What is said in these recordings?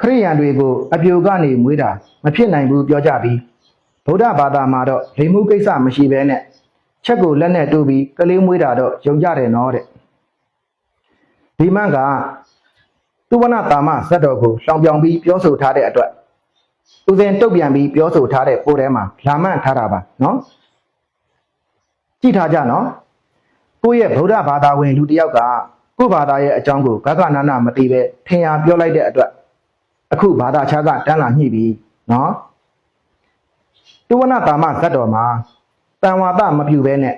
ခရိယန်တွေကိုအပြိုကနေမွေးတာမဖြစ်နိုင်ဘူးပြောကြပြီးဗုဒ္ဓဘာသာမှာတော့လိမ်မှုကိစ္စမရှိဘဲနဲ့ချက်ကိုလက်နဲ့တူပြီးကလေးမွေးတာတော့ယုံကြတယ်နော်တဲ့ဒီမန့်ကသူဝနတာမဇတ်တော်ကိုရှောင်ပြောင်ပြီးပြောဆိုထားတဲ့အတွက်သူစဉ်တုတ်ပြန်ပြီးပြောဆိုထားတဲ့ပိုးထဲမှာလာမန့်ထားတာပါနော်ကြည့်ထားကြနော်ကိုယ့်ရဲ့ဗုဒ္ဓဘာသာဝင်လူတစ်ယောက်ကကိုယ့်ဘာသာရဲ့အကြောင်းကိုဂဂနာနာမသိပဲထင်ရပြောလိုက်တဲ့အတွက် အခုဘာသာခြားကတန်းလာညှိပြီနော်တုဝနတာမဇတ်တော်မှာတန်ဝါဒမပြူဘဲနဲ့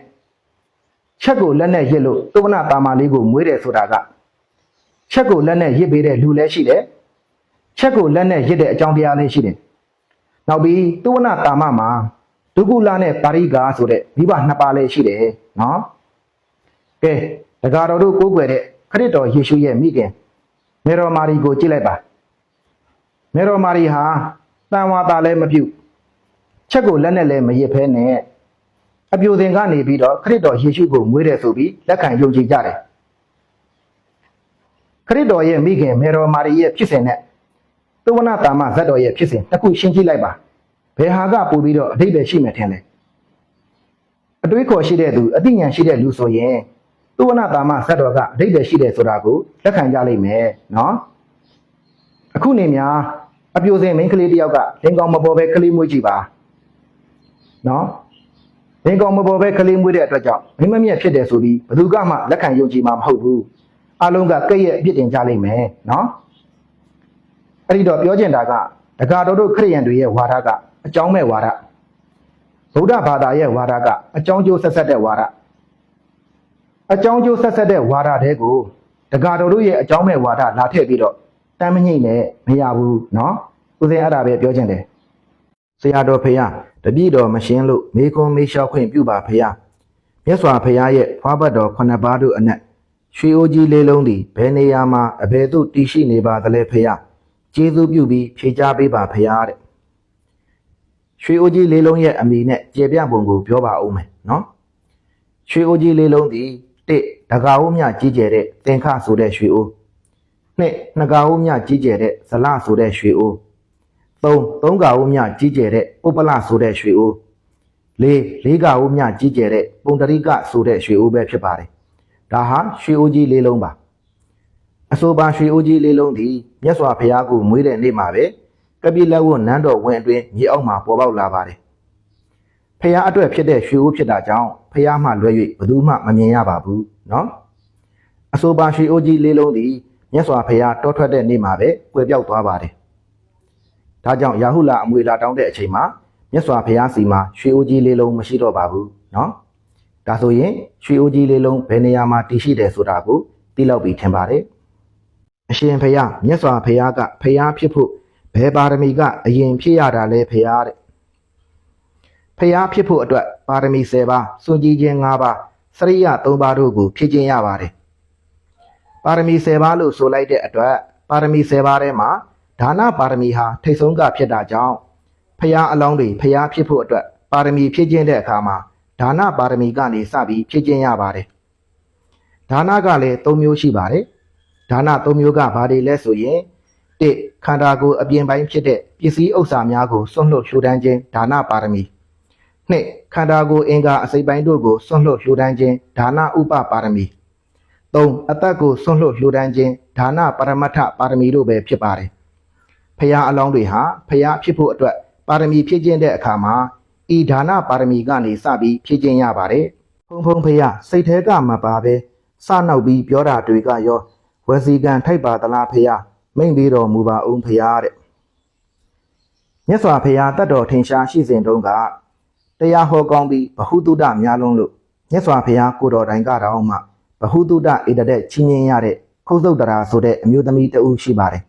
ချက်ကိုလက်နဲ့ရစ်လို့တုဝနတာမလေးကိုမွေးတယ်ဆိုတာကချက်ကိုလက်နဲ့ရစ်ပေးတဲ့လူလည်းရှိတယ်ချက်ကိုလက်နဲ့ရစ်တဲ့အကြောင်းတရားလည်းရှိတယ်နောက်ပြီးတုဝနတာမမှာဒုက္ကုလနဲ့ပါရိကာဆိုတဲ့မိဘနှစ်ပါးလည်းရှိတယ်နော်ကဲဒဂါတော်တို့ကိုးကွယ်တဲ့ခရစ်တော်ယေရှုရဲ့မိခင်မေတော်မာရီကိုကြည့်လိုက်ပါ မေတော်မာရီဟာတန်ဝါတာလည်းမပြုတ်ချက်ကိုလက်နဲ့လည်းမရစ်ဖဲနဲ့အပြိုစင်ကနေပြီးတော့ခရစ်တော်ယေရှုကိုမွေးတယ်ဆိုပြီးလက်ခံယုံကြည်ကြတယ်ခရစ်တော်ရဲ့မိခင်မေတော်မာရီရဲ့ဖြစ်စဉ်နဲ့သုဝနတာမဇတ်တော်ရဲ့ဖြစ်စဉ်တစ်ခုရှင်းကြည့်လိုက်ပါဘယ်ဟာကပို့ပြီးတော့အတိတ်ပဲရှိမယ်ထင်လဲအတွေးခေါ်ရှိတဲ့သူအသိဉာဏ်ရှိတဲ့လူဆိုရင်သုဝနတာမဇတ်တော်ကအတိတ်ပဲရှိတယ်ဆိုတာကိုလက်ခံကြလိမ့်မယ်နော်အခုနေများ အပြိုစင်မိန်းကလေးတယောက်ကလင်ကောင်မပေါ်ပဲကလေးမွေးကြည့်ပါနော်လင်ကောင်မပေါ်ပဲကလေးမွေးတဲ့အတွက်ကြောင့်မိမမြက်ဖြစ်တယ်ဆိုပြီးဘယ်သူကမှလက်ခံယုံကြည်မှာမဟုတ်ဘူးအလုံးကကဲ့ရဲ့အပြစ်တင်ကြလိမ့်မယ်နော်အဲ့ဒီတော့ပြောချင်တာကဒကာတော်တို့ခရိယန်တွေရဲ့ဝါဒကအကြောင်းမဲ့ဝါဒဗုဒ္ဓဘာသာရဲ့ဝါဒကအကြောင်းကျိုးဆက်ဆက်တဲ့ဝါဒအကြောင်းကျိုးဆက်ဆက်တဲ့ဝါဒတဲကိုဒကာတော်တို့ရဲ့အကြောင်းမဲ့ဝါဒလာထည့်ပြီးတော့ တမ်းမညိတ်နဲ့မရဘူးနော်ဦးစင်းအဲ့ဒါပဲပြောချင်တယ်ဆရာတော်ဖေရတပည့်တော်မရှင်းလို့မေကွန်မေလျှောက်ခွင့်ပြုပါဖေရမြတ်စွာဘုရားရဲ့ဖွားဘတ်တော်ခုနှစ်ပါးတို့အနက်ရွှေအိုးကြီးလေးလုံးသည်ဘယ်နေရာမှာအဘယ်သို့တည်ရှိနေပါသလဲဖေရကျေးဇူးပြုပြီးဖြေချပေးပါဖေရတဲ့ရွှေအိုးကြီးလေးလုံးရဲ့အမိနဲ့ကျေပြပုံကိုပြောပါဦးမယ်နော်ရွှေအိုးကြီးလေးလုံးသည်တဒကာအိုးမြကြီးကျယ်တဲ့သင်္ခဆိုတဲ့ရွှေအိုး နှစ်နှစ်ကာဦးမြကြီးကျယ်တဲ့ဇလဆိုတဲ့ရွှေအိုးသုံးသုံးကာဦးမြကြီးကျယ်တဲ့ဥပလဆိုတဲ့ရွှေအိုးလေးလေးကာဦးမြကြီးကျယ်တဲ့ပုံတရိကဆိုတဲ့ရွှေအိုးပဲဖြစ်ပါတယ်ဒါဟာရွှေအိုးကြီးလေးလုံးပါအဆိုပါရွှေအိုးကြီးလေးလုံးဒီမြတ်စွာဘုရားကိုမွေးတဲ့နေ့မှာပဲကပိလဝတ်နန်းတော်ဝင်အတွင်းမြေအောက်မှာပေါ်ပေါက်လာပါတယ်ဖះအတွက်ဖြစ်တဲ့ရွှေအိုးဖြစ်တာကြောင့်ဖះမှလွဲ၍ဘယ်သူမှမမြင်ရပါဘူးเนาะအဆိုပါရွှေအိုးကြီးလေးလုံးဒီ မြတ်စွာဘုရားတောထွက်တဲ့နေ့မှာပဲကွယ်ပြောက်သွားပါတယ်။ဒါကြောင့်ရာဟုလာအမွေလာတောင်းတဲ့အချိန်မှာမြတ်စွာဘုရားစီမှာရွှေအိုးကြီးလေးလုံးမရှိတော့ပါဘူးနော်။ဒါဆိုရင်ရွှေအိုးကြီးလေးလုံးဘယ်နေရာမှာတည်ရှိတယ်ဆိုတာကိုသိလောက်ပြီးထင်ပါတယ်။အရှင်ဘုရားမြတ်စွာဘုရားကဘုရားဖြစ်ဖို့ဘယ်ပါရမီကအရင်ဖြစ်ရတာလဲဘုရားတဲ့။ဘုရားဖြစ်ဖို့အတွက်ပါရမီ10ပါးစွန့်ကြည်ခြင်း5ပါးစရိယ3ပါးတို့ကိုဖြည့်ခြင်းရပါတယ်။ ပါရမီ10ပါးလို့ဆိုလိုက်တဲ့အတွက်ပါရမီ10ပါးထဲမှာဒါနပါရမီဟာထိတ်ဆုံးကဖြစ်တာကြောင့်ဖရာအလောင်းတွေဖရာဖြစ်ဖို့အတွက်ပါရမီဖြည့်ခြင်းတဲ့အခါမှာဒါနပါရမီကနေစပြီးဖြည့်ခြင်းရပါတယ်။ဒါနကလည်း၃မျိုးရှိပါတယ်။ဒါန၃မျိုးကဘာတွေလဲဆိုရင်၁ခန္ဓာကိုယ်အပြင်ပိုင်းဖြစ်တဲ့ပစ္စည်းဥစ္စာများကိုစွန့်လွတ်လှူဒန်းခြင်းဒါနပါရမီ၂ခန္ဓာကိုယ်အင်္ဂါအစိတ်ပိုင်းတို့ကိုစွန့်လွတ်လှူဒန်းခြင်းဒါနဥပပါရမီ၃ အသက်ကိုဆွန့်လွတ်လှူဒန်းခြင်းဒါနပရမတ္ထပါရမီတို့ပဲဖြစ်ပါတယ်။ဖရာအလောင်းတွေဟာဖရာဖြစ်ဖို့အတွက်ပါရမီဖြည့်ခြင်းတဲ့အခါမှာဤဒါနပါရမီကနေစပြီးဖြည့်ခြင်းရပါတယ်။ဖုံဖုံဖရာစိတ်แท้ကမပါပဲစနောက်ပြီးပြောတာတွေကရောဝစီကံထိုက်ပါသလားဖရာမိန်ပြီးတော်မူပါအောင်ဖရာတဲ့။မြတ်စွာဘုရားတတ်တော်ထင်ရှားရှိစဉ်တုန်းကတရားဟောကောင်းပြီးဘ ഹു တုဒများလုံးလို့မြတ်စွာဘုရားကိုတော်တိုင်ကတောင်မှ ဘဟုတုတဧတတဲ့ချင်းချင်းရတဲ့ခုတ်သုတ်တရာဆိုတဲ့အမျိုးသမီးတဦးရှိပါတယ်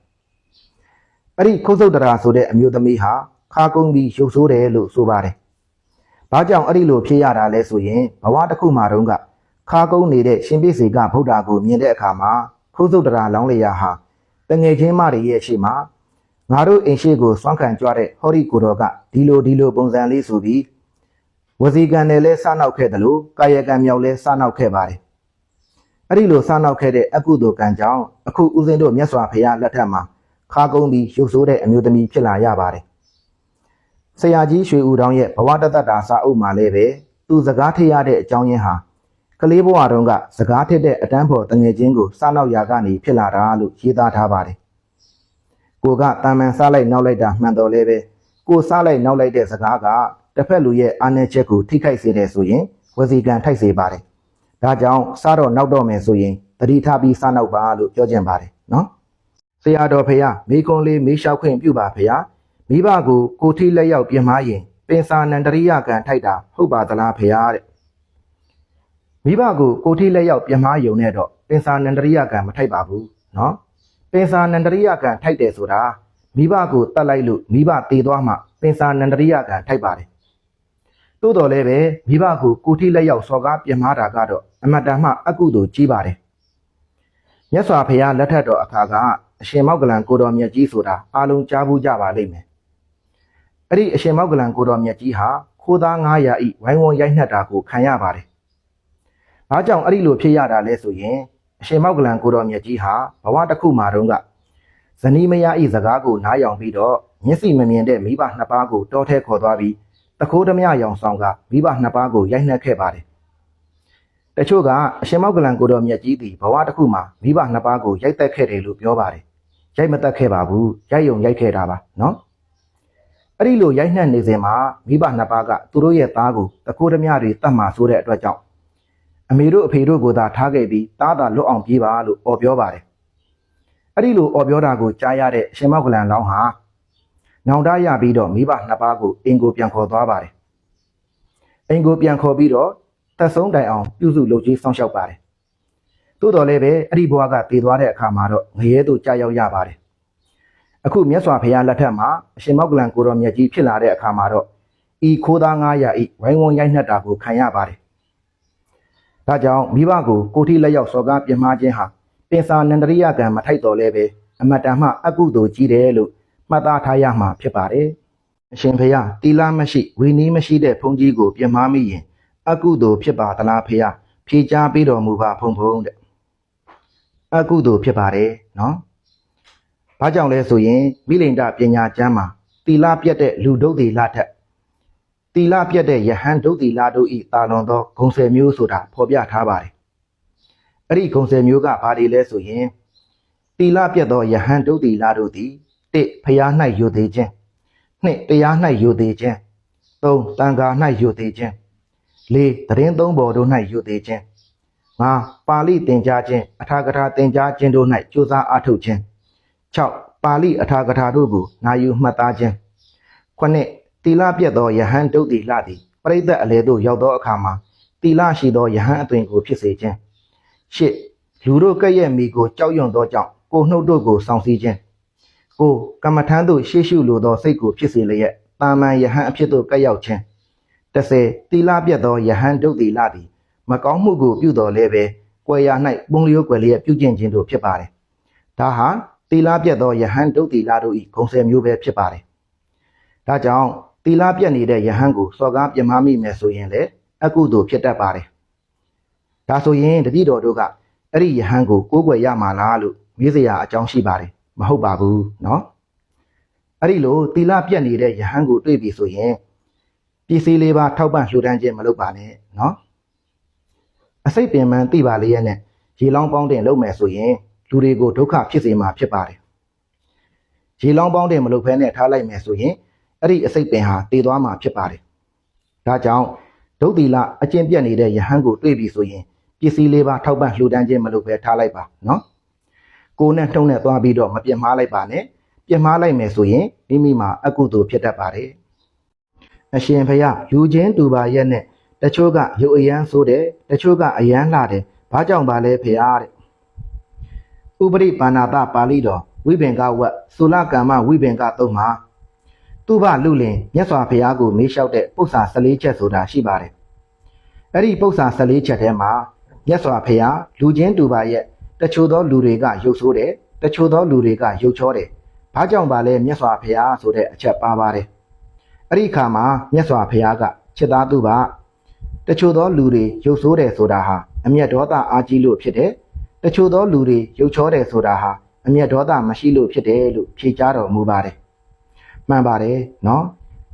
။အဲ့ဒီခုတ်သုတ်တရာဆိုတဲ့အမျိုးသမီးဟာခါကုန်းပြီးရုပ်ဆိုးတယ်လို့ဆိုပါတယ်။ဘာကြောင့်အဲ့ဒီလိုဖြစ်ရတာလဲဆိုရင်ဘဝတစ်ခုမှာတုန်းကခါကုန်းနေတဲ့ရှင်ပြည့်စေကဗုဒ္ဓကိုမြင်တဲ့အခါမှာခုတ်သုတ်တရာလောင်းလျာဟာတငယ်ချင်းမတွေရဲ့ရှေ့မှာငါတို့အိမ်ရှိကိုစွန့်ခံကြွတဲ့ဟောဒီကိုတော်ကဒီလိုဒီလိုပုံစံလေးဆိုပြီးဝစီကံနဲ့လဲစနောက်ခဲ့တယ်လို့ကာယကံမြောက်လဲစနောက်ခဲ့ပါတယ် အဲ့ဒီလိုစားနောက်ခဲ့တဲ့အကုသိုလ်ကံကြောင့်အခုဦးဇင်းတို့မြတ်စွာဘုရားလက်ထက်မှာခါကုန်းပြီးရုပ်ဆိုးတဲ့အမျိုးသမီးဖြစ်လာရပါတယ်ဆရာကြီးရွှေဦးတောင်းရဲ့ဘဝတသက်တာစာအုပ်မှာလည်းပဲသူစကားထရတဲ့အကြောင်းရင်းဟာကလေးဘဝတုန်းကစကားထက်တဲ့အတန်းဖော်တငယ်ချင်းကိုစနောက်ရာကနေဖြစ်လာတာလို့ရေးသားထားပါတယ်ကိုကတာမန်စားလိုက်နောက်လိုက်တာမှန်တော်လဲပဲကိုစားလိုက်နောက်လိုက်တဲ့စကားကတစ်ဖက်လူရဲ့အာဏာချက်ကိုထိခိုက်စေတယ်ဆိုရင်ဝစီကံထိုက်စေပါတယ် ဒါကြောင့်စားတော့နောက်တော့မယ်ဆိုရင်တတိထားပြီးစားနောက်ပါလို့ပြောချင်ပါတယ်နော်ဆရာတော်ဖေယမိကွန်လေးမေးလျှောက်ခွင့်ပြုပါဖေယမိဘကိုကိုထိလက်ရောက်ပြင်မာရင်ပင်စာနန္တရိယကံထိုက်တာဟုတ်ပါသလားဖေယတဲ့မိဘကိုကိုထိလက်ရောက်ပြင်မာယုံနဲ့တော့ပင်စာနန္တရိယကံမထိုက်ပါဘူးနော်ပင်စာနန္တရိယကံထိုက်တယ်ဆိုတာမိဘကိုတတ်လိုက်လို့မိဘတည်သွားမှပင်စာနန္တရိယကံထိုက်ပါတယ်သို့တော်လည်းပဲမိဘကိုကိုထိလက်ရောက်စော်ကားပြင်မာတာကတော့ အမတ္တမှအကုသိုလ်ကြီးပါတယ်မြတ်စွာဘုရားလက်ထက်တော်အခါကအရှင်မောက္ကလန်ကိုတော်မြတ်ကြီးဆိုတာအားလုံးကြားဘူးကြပါလိမ့်မယ်။အဲ့ဒီအရှင်မောက္ကလန်ကိုတော်မြတ်ကြီးဟာခိုးသား900ဤဝိုင်းဝန်းရိုက်နှက်တာကိုခံရပါတယ်။ဘာကြောင့်အဲ့ဒီလိုဖြစ်ရတာလဲဆိုရင်အရှင်မောက္ကလန်ကိုတော်မြတ်ကြီးဟာဘဝတစ်ခုမှာတုန်းကဇနီးမယားဤစကားကိုနားယောင်ပြီးတော့မျက်စိမမြင်တဲ့မိဘနှစ်ပါးကိုတောထဲခေါ်သွားပြီးတခိုးဓမြရောင်ဆောင်ကမိဘနှစ်ပါးကိုရိုက်နှက်ခဲ့ပါတယ်။ တချို့ကအရှင်မောက္ကလန်ကိုတော်မြတ်ကြီးသည်ဘဝတစ်ခုမှာမိဘနှစ်ပါးကိုရိုက်တက်ခဲ့တယ်လို့ပြောပါတယ်။ရိုက်မတက်ခဲ့ပါဘူး။ရိုက်ယုံရိုက်ခဲ့တာပါနော်။အဲ့ဒီလိုရိုက်နှက်နေစဉ်မှာမိဘနှစ်ပါးကသူတို့ရဲ့သားကိုတကိုးဓမြတွေတတ်မှဆိုတဲ့အတွက်ကြောင့်အမေတို့အဖေတို့ကိုသာထားခဲ့ပြီးသားသာလွတ်အောင်ပြေးပါလို့អော်ပြောပါတယ်။အဲ့ဒီလိုអော်ပြောတာကိုကြားရတဲ့အရှင်မောက္ကလန်လောင်းဟာနောင်တရပြီးတော့မိဘနှစ်ပါးကိုအင်ကိုပြန်ခေါ်သွားပါတယ်။အင်ကိုပြန်ခေါ်ပြီးတော့ သက်ဆုံးတိုင်အောင်ပြုစုလုပ်ကြီးစောင့်ရှောက်ပါတယ်။သို့တော်လည်းပဲအဲ့ဒီဘဝကတည်သွားတဲ့အခါမှာတော့ငရဲတို့ကြာရောက်ရပါတယ်။အခုမြတ်စွာဘုရားလက်ထက်မှာအရှင်မောက္ကလန်ကိုတော်မြတ်ကြီးဖြစ်လာတဲ့အခါမှာတော့ဤခိုးသား900ဤဝိုင်းဝန်းရိုက်နှက်တာကိုခံရပါတယ်။ဒါကြောင့်မိဘကိုကိုတိလက်ရောက်စော်ကားပြင်းမာခြင်းဟာပင်စာနန္ဒရိယကံမထိုက်တော်လဲပဲအမတ္တမှအကုသိုလ်ကြီးတယ်လို့မှတ်သားထားရမှာဖြစ်ပါတယ်။အရှင်ဘုရားတီလာမရှိဝီနီးမရှိတဲ့ဘုန်းကြီးကိုပြင်းမာမိရင် အကုသိုလ်ဖြစ်ပါသလားဖေယဖြေချပေးတော်မူပါဖုံဖုံတဲ့အကုသိုလ်ဖြစ်ပါတယ်နော်ဘာကြောင့်လဲဆိုရင်မိလိန်တပညာကျမ်းမှာတီလာပြတ်တဲ့လူဒုတ်တီလာထက်တီလာပြတ်တဲ့ယဟန်ဒုတ်တီလာတို့ဤတာလွန်သောဂုံဆယ်မျိုးဆိုတာဖော်ပြထားပါတယ်အဲ့ဒီဂုံဆယ်မျိုးကဘာတွေလဲဆိုရင်တီလာပြတ်သောယဟန်ဒုတ်တီလာတို့သည်တစ်ဖျား၌ယိုသေးခြင်းနှစ်တရား၌ယိုသေးခြင်းသုံးတန်ခါ၌ယိုသေးခြင်း လေးသတင်းသုံးပေါ်တို့၌ယူသေးခြင်းငါပါဠိသင်ကြားခြင်းအထာကထာသင်ကြားခြင်းတို့၌ကြိုးစားအားထုတ်ခြင်း6ပါဠိအထာကထာတို့ကိုနာယူမှတ်သားခြင်း9တီလပြတ်သောယဟန်တုတ်တီလသည်ပရိသတ်အလေသို့ရောက်သောအခါမှာတီလရှိသောယဟန်အသွင်ကိုဖြစ်စေခြင်း10လူတို့ကဲ့ရဲ့မိကိုကြောက်ရွံ့သောကြောင့်ကိုနှုတ်တို့ကိုစောင့်စည်းခြင်းကိုကမ္မထမ်းသို့ရှေ့ရှုလိုသောစိတ်ကိုဖြစ်စေလျက်တာမန်ယဟန်အဖြစ်သို့ကဲ့ရောက်ခြင်း 30တီလာပြတ်သောယဟန်ဒုတ်တီလာသည်မကောင်းမှုကိုပြုတော်လဲပဲကွယ်ရာ၌ပုံလျိုးကွယ်လျက်ပြုကျင့်ခြင်းတို့ဖြစ်ပါတယ်။ဒါဟာတီလာပြတ်သောယဟန်ဒုတ်တီလာတို့၏ဂုံဆယ်မျိုးပဲဖြစ်ပါတယ်။ဒါကြောင့်တီလာပြတ်နေတဲ့ယဟန်ကိုစော်ကားပြမမိမယ်ဆိုရင်လည်းအကုသိုလ်ဖြစ်တတ်ပါတယ်။ဒါဆိုရင်တတိတော်တို့ကအဲ့ဒီယဟန်ကိုကိုးကွယ်ရမှာလားလို့မေးစရာအကြောင်းရှိပါတယ်။မဟုတ်ပါဘူးနော်။အဲ့ဒီလိုတီလာပြတ်နေတဲ့ယဟန်ကိုတွေ့ပြီဆိုရင် ပစ္စည်းလေးပါထောက်ပံ့လှူဒန်းခြင်းမလုပ်ပါနဲ့နော်အစိတ်ပင်ပန်းသိပါလေရဲ့နဲ့ရေလောင်းပေါင်းတင်လုပ်မယ်ဆိုရင်လူတွေကိုဒုက္ခဖြစ်စေမှာဖြစ်ပါတယ်ရေလောင်းပေါင်းတင်မလုပ်ဘဲနဲ့ထားလိုက်မယ်ဆိုရင်အဲ့ဒီအစိတ်ပင်ဟာတည်သွားမှာဖြစ်ပါတယ်ဒါကြောင့်ဒုတ်တီလအကျင့်ပြတ်နေတဲ့ယဟန်ကိုတွေ့ပြီဆိုရင်ပစ္စည်းလေးပါထောက်ပံ့လှူဒန်းခြင်းမလုပ်ဘဲထားလိုက်ပါနော်ကိုယ်နဲ့နှုံးနဲ့သွားပြီးတော့မပြစ်မှားလိုက်ပါနဲ့ပြစ်မှားလိုက်မယ်ဆိုရင်မိမိမှာအကုသိုလ်ဖြစ်တတ်ပါတယ် အရှင်ဖယလူချင်းတူပါရဲ့နဲ့တချို့ကရုပ်အယမ်းဆိုးတယ်တချို့ကအယမ်းလှတယ်ဘာကြောင့်ပါလဲဖယတဲ့ဥပရိပါဏာတပါဠိတော်ဝိပင်္ဂဝတ်သုလကမ္မဝိပင်္ဂသုံးမှာသူဘလူလင်မြတ်စွာဘုရားကိုမေးလျှောက်တဲ့ပု္ပ္ပာ14ချက်ဆိုတာရှိပါတယ်အဲ့ဒီပု္ပ္ပာ14ချက်ထဲမှာမြတ်စွာဘုရားလူချင်းတူပါရဲ့တချို့သောလူတွေကရုပ်ဆိုးတယ်တချို့သောလူတွေကရုပ်ချောတယ်ဘာကြောင့်ပါလဲမြတ်စွာဘုရားဆိုတဲ့အချက်ပါပါတယ် အဲ့ဒီအခါမှာမြတ်စွာဘုရားကချက်သားသူပါတချို့သောလူတွေရုပ်ဆိုးတယ်ဆိုတာဟာအမျက်ဒေါသအားကြီးလို့ဖြစ်တယ်တချို့သောလူတွေရုပ်ချောတယ်ဆိုတာဟာအမျက်ဒေါသမရှိလို့ဖြစ်တယ်လို့ဖြေကြားတော်မူပါတယ်မှန်ပါတယ်နော်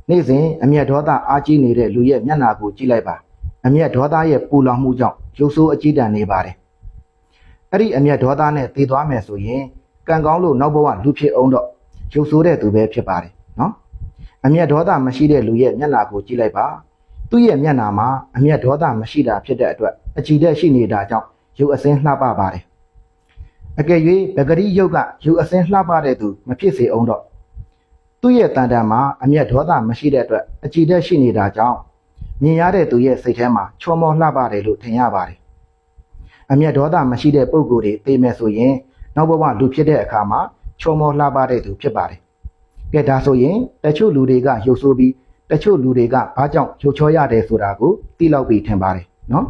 နေ့စဉ်အမျက်ဒေါသအားကြီးနေတဲ့လူရဲ့မျက်နှာကိုကြည့်လိုက်ပါအမျက်ဒေါသရဲ့ပူလောင်မှုကြောင့်ရုပ်ဆိုးအကြည့်တန်နေပါတယ်အဲ့ဒီအမျက်ဒေါသနဲ့တည်သွားမယ်ဆိုရင်ကံကောင်းလို့နောက်ဘဝလူဖြစ်အောင်တော့ရုပ်ဆိုးတဲ့သူပဲဖြစ်ပါတယ်နော် အမျက်ဒေါသမရှိတဲ့လူရဲ့မျက်နှာကိုကြည့်လိုက်ပါသူ့ရဲ့မျက်နှာမှာအမျက်ဒေါသမရှိတာဖြစ်တဲ့အတွက်အကြည်တဲ့ရှိနေတာကြောင့်ရုပ်အစင်းလှပပါတယ်အကယ်၍ပဂရိယုတ်ကယူအစင်းလှပတဲ့သူမဖြစ်စေအောင်တော့သူ့ရဲ့တန်တန်မှာအမျက်ဒေါသမရှိတဲ့အတွက်အကြည်တက်ရှိနေတာကြောင့်မြင်ရတဲ့သူရဲ့စိတ်ထဲမှာချောမောလှပတယ်လို့ထင်ရပါတယ်အမျက်ဒေါသမရှိတဲ့ပုံကိုယ်တွေသိမဲ့ဆိုရင်နောက်ဘဝလူဖြစ်တဲ့အခါမှာချောမောလှပတဲ့သူဖြစ်ပါတယ် ကဲဒါဆိုရင်တချို့လူတွေကရုပ်ဆိုးပြီးတချို့လူတွေကဘာကြောင့်ရုပ်ချောရတယ်ဆိုတာကိုသိလောက်ပြီးထင်ပါတယ်နော်